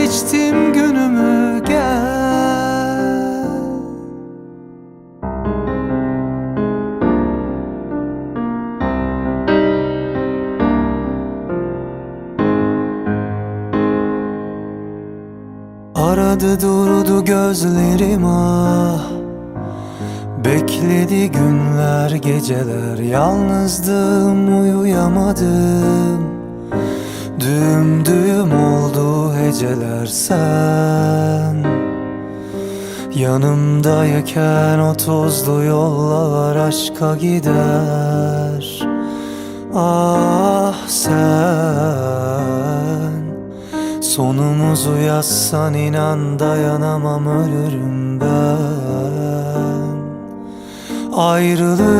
yana seçtim günümü gel. Aradı durdu gözlerim ah. Bekledi günler geceler. Yalnızdım uyuyamadım. Düğüm düğüm oldu heceler sen. Yanımdayken o tozlu yollar aşka gider. Ah sen. Sonumuzu yazsan inan dayanamam ölürüm ben. Ayrılık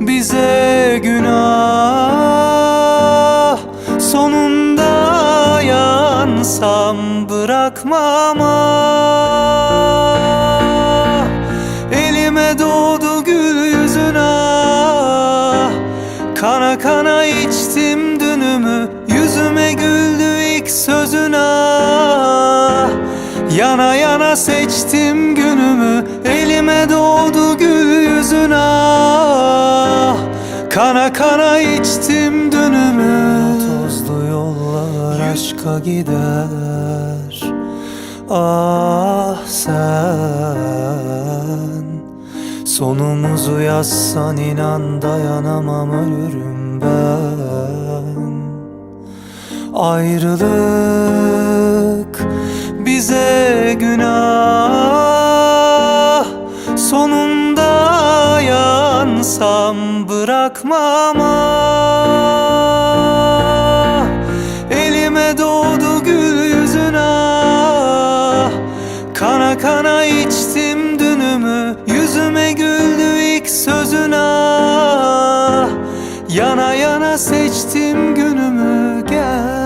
bize günah. Sonunda yansam bırakmam ah Elime doğdu gül yüzün ah Kana kana içtim dünümü Yüzüme güldü ilk sözün ah Yana yana seçtim günümü Elime doğdu gül yüzün ah Kana kana içtim dünümü aşka gider. Ah sen Sonumuzu yazsan inan dayanamam ölürüm ben. Ayrılık bize günah. Sonunda yansam bırakmam. ah Kana içtim dünümü Yüzüme güldü ilk sözün ah Yana yana seçtim günümü gel.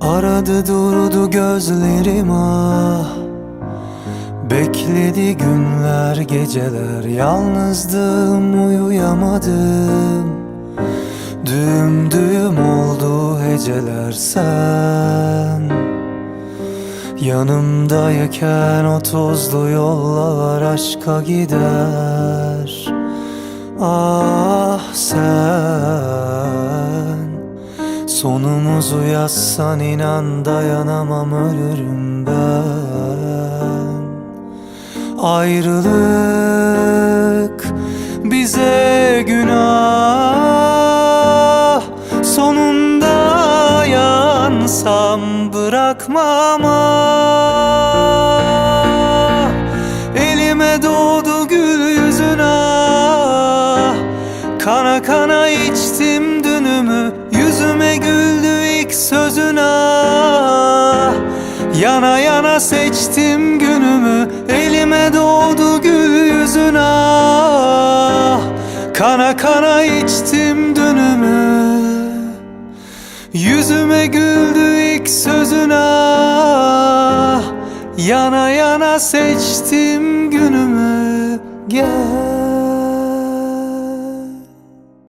Aradı durdu gözlerim ah Bekledi günler geceler Yalnızdım uyuyamadım. Düğüm düğüm oldu heceler sen. Yanımdayken o tozlu yollar aşka gider. Ah sen Sonumuzu yazsan inan dayanamam ölürüm ben Ayrılık bize günah. Sonunda yansam bırakmam ah. Elime doğdu gül yüzün ah Kana kana içtim dünümü Yüzüme güldü ilk sözün ah Yana yana seçtim doğdu ah Kana kana içtim dünümü Yüzüme güldü ilk sözün ah Yana yana seçtim günümü. Gel